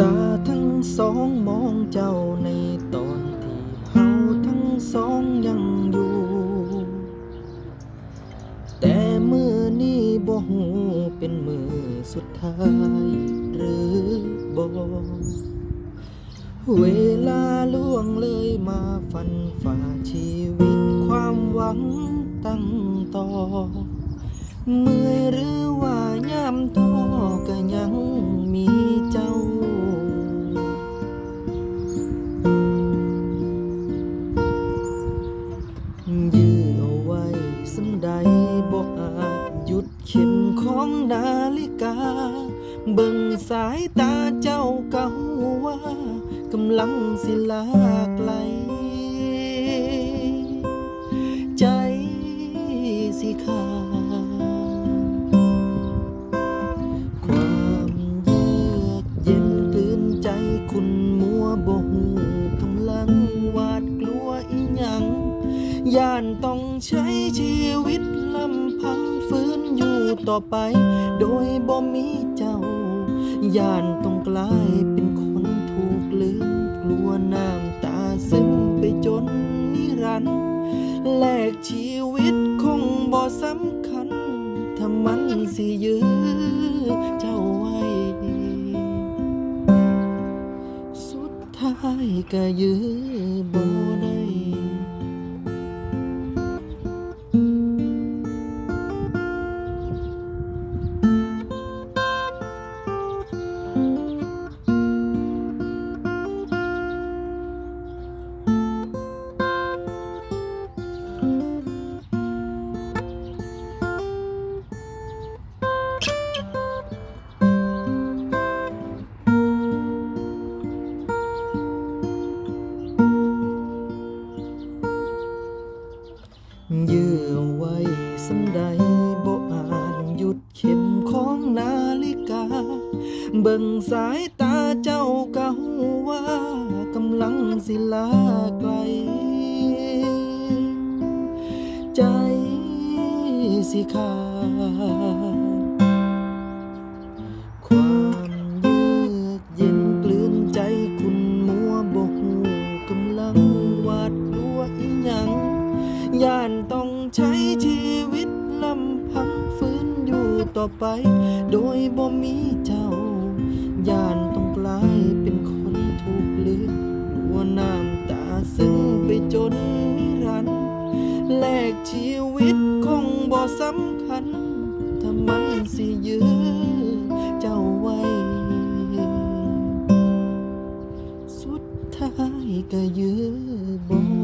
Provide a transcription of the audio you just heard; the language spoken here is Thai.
ตาทั้งสองมองเจ้าในตอนที่เฮาทั้งสองยังอยู่ แต่มือนี้บ่หูเป็นมือสุดท้ายหรือบ่เวลาล่วงเลยมาฟันฝ่าชีวิตความหวังตั้งต่อ เมื่อยหรือว่ายามท้ ของนาฬิกา เบิ่งสายตาเจ้าเก่าว่ากำลังสิลาไกล ย่านต้องใช้ชีวิตลำพังฟื้นอยู่ต่อไป โดยบ่มีเจ้า ย่านต้องกลายเป็นคนถูกลืมกลัวน้ำตาซึมไปจนนิรันดร์แลกชีวิตคงบ่สำคัญ ถ้ามันสิยื้อเจ้าไว้สุดท้ายก็ยื้อบ่ได้ ของนาฬิกา เบิ่งสายตาเจ้าเก่าว่ากำลังสิลาไกล ใจสิขาดความเยือกเย็นกลืนใจคุณมัวบ่หูกำลังวาดกลัวอีหยังย่านต้อ ต่อไป โดยบ่มีเจ้า ย่านต้องกลายเป็นคนถูกลืมหัวน้ำตาซึ้งไปจนนิรันดร์แลกชีวิตคงบ่สำคัญถ้ามันสิยื้อเจ้าไว้ สุดท้ายก็ยื้อบ่